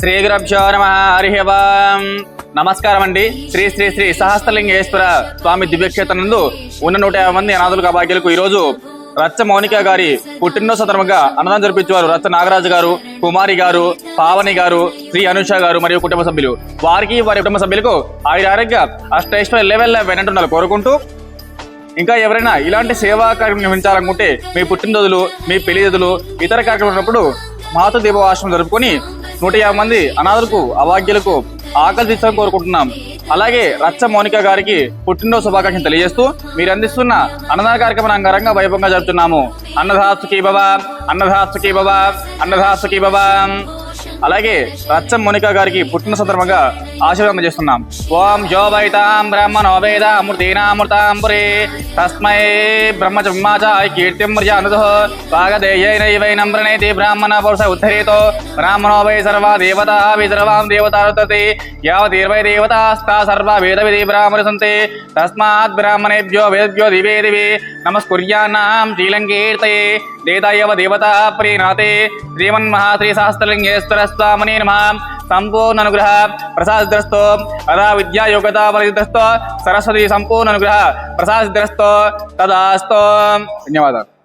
శ్రీ గురభ్యో నమ హరి నమస్కారం అండి శ్రీ శ్రీ శ్రీ సహస్రలింగేశ్వర స్వామి దివ్యక్షేత్రం నందు ఉన్న నూట యాభై మంది అనాథులకు అభాగ్యులకు ఈరోజు రచ్చ మౌనిక గారి పుట్టినరోజు సందర్భంగా అన్నదానం జరిపించేవారు రచ్చ నాగరాజు గారు కుమారి గారు పావని గారు శ్రీ అనుష గారు మరియు కుటుంబ సభ్యులు. వారికి వారి కుటుంబ సభ్యులకు ఆయుర ఆరోగ్య అష్టైశ్వర లెవెల్ వెనంటున్నారు కోరుకుంటూ ఇంకా ఎవరైనా ఇలాంటి సేవా కార్యక్రమం నిర్వహించాలనుకుంటే మీ పుట్టినరోజులు మీ పెళ్ళి ఇతర కార్యక్రమం ఉన్నప్పుడు మాతృ దీపవాసం జరుపుకొని నూట యాభై మంది అనాథులకు అవాగ్యులకు ఆకలి తీర్చాలని కోరుకుంటున్నాం. అలాగే రచ్చ మౌనిక గారికి పుట్టినరోజు శుభాకాంక్షలు తెలియజేస్తూ మీరు అందిస్తున్న అన్నదాన కార్యక్రమం అంగరంగ వైభవంగా జరుపుతున్నాము. అన్నదాసుకి బాబా అన్నదాసుకి బాబా అన్నదాసుకి బాబా అలాగే రచ్చం మోనిక గారికి పుట్టిన సందర్భంగా ఆశీర్వాదం చేస్తున్నాం. ఓం జోబైతాం బ్రహ్మణో వేదామృతీనామృతాంబురే తస్మై బ్రహ్మ బ్రహ్మాచ కీర్తిం మర్యానుదో భాగదేయైనైవైనం నమ్రణేతి బ్రాహ్మణ పురుష ఉద్ధరేతో బ్రాహ్మణో వై సర్వా దేవతా వై సర్వాం దేవతారుతతే యావతీర్వై దేవతాస్తా సర్వ వేద విధి బ్రాహ్మణ సంతే తస్మాత్ బ్రాహ్మణేభ్యో వేదేభ్యో దివే దివే నమస్కుర్యాణం శ్రీలంకీర్తయే దేదాయవ దేవతా ప్రీణాతే శ్రీమన్మహాశ్రీ సహస్రలింగేశ్వర నమ సంపూర్ణ అనుగ్రహ ప్రసాదగ్రస్తో అదా విద్యా యోగ్యతా పరిద్రస్తో సరస్వతి సంపూర్ణ అనుగ్రహ ప్రసాదగ్రస్తో తదాస్తో ధన్యవాదాలు